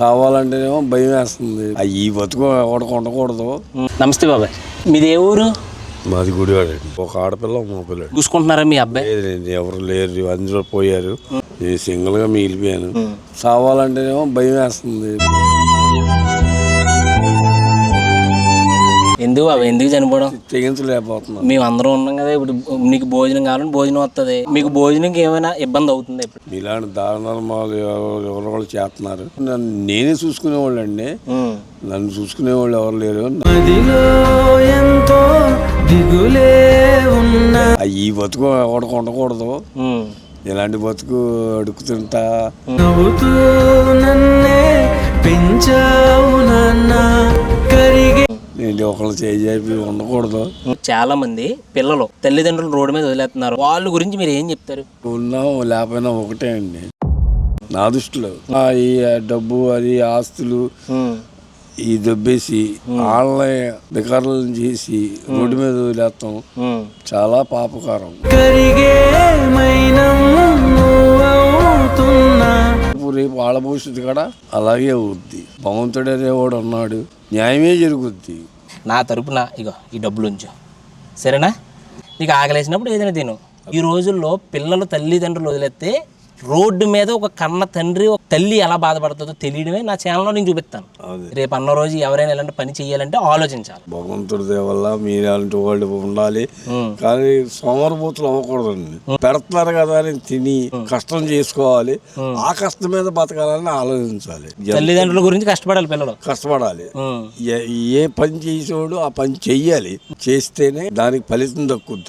చావాలంటేనేమో భయం వేస్తుంది. ఈ బతుకు ఎవరికి ఉండకూడదు. నమస్తే బాబాయ్. మీది ఏ ఊరు? మాది గుడివాడండి ఒక ఆడపిల్ల ఒక పిల్లడు చూసుకుంటున్నారా మీ అబ్బాయి? లేదండి ఎవరు లేరు అందరూ పోయారు. నేను సింగిల్గా మిగిలిపోయాను చావాలంటేనేమో భయం వేస్తుంది. ఎందుకు బాబాయ్ ఎందుకు చనిపోవడం? తెగించలేకపోతున్నాను మేము అందరం ఉన్నాం కదా ఇప్పుడు నీకు భోజనం కావాలంటే భోజనం వస్తుంది మీకు భోజనంకి ఏమైనా ఇబ్బంది అవుతుంది ఇప్పుడు? ఇలాంటి దారుణాలు ఎవరు వాళ్ళు చేస్తున్నారు. నన్ను నేనే చూసుకునేవాళ్ళు అండి. నన్ను చూసుకునేవాళ్ళు ఎవరు లేరు. ఎంతో దిగులే ఉన్నా ఆ ఈ బతుకు ఎవరికి ఉండకూడదు. ఇలాంటి బతుకు అడుగుతుంటా నవ్వుతూ నన్నే పెంచావు నాన్న. నేను ఒకళ్ళు చేయి ఉండకూడదు. చాలా మంది పిల్లలు తల్లిదండ్రులు రోడ్డు మీద వదిలేస్తున్నారు. వాళ్ళ గురించి మీరు ఏం చెప్తారు? ఉన్నా లేకపోయినా ఒకటే అండి. నా దృష్టిలో ఆ ఈ డబ్బు అది ఆస్తులు. ఈ దొబ్బేసి వాళ్ళని బికారులను చేసి రోడ్డు మీద వదిలేస్తాం. చాలా పాపకారం. రేపు వాళ్ళ భవిష్యత్తు కూడా? అలాగే అవుద్ది. భగవంతుడు అనేవాడు ఉన్నాడు న్యాయమే జరుగుద్ది. నా తరపున ఇగో ఈ డబ్బులు ఉంచు. సరేనా? నీకు ఆకలేసినప్పుడు ఏదైనా తిను. ఈ రోజుల్లో పిల్లలు తల్లిదండ్రులు వదిలేస్తే రోడ్డు మీద ఒక కన్న తండ్రి ఒక తల్లి ఎలా బాధపడుతుందో తెలియడమే నా ఛానల్లో నేను చూపిస్తాను. రేపు అన్న రోజు ఎవరైనా ఇలాంటి పని చేయాలంటే ఆలోచించాలి. భగవంతుడి దయ వల్ల మీరు అలాంటి వాళ్ళు ఉండాలి. కానీ సోమరభూతులు అవ్వకూడదండి. పెడుతున్నారు కదా అని తిని కష్టం చేసుకోవాలి. ఆ కష్టం మీద బతకాలని ఆలోచించాలి. తల్లిదండ్రుల గురించి కష్టపడాలి పిల్లలు. కష్టపడాలి. ఏ పని చేసేవాడు ఆ పని చెయ్యాలి. చేస్తేనే దానికి ఫలితం దక్కుద్ది.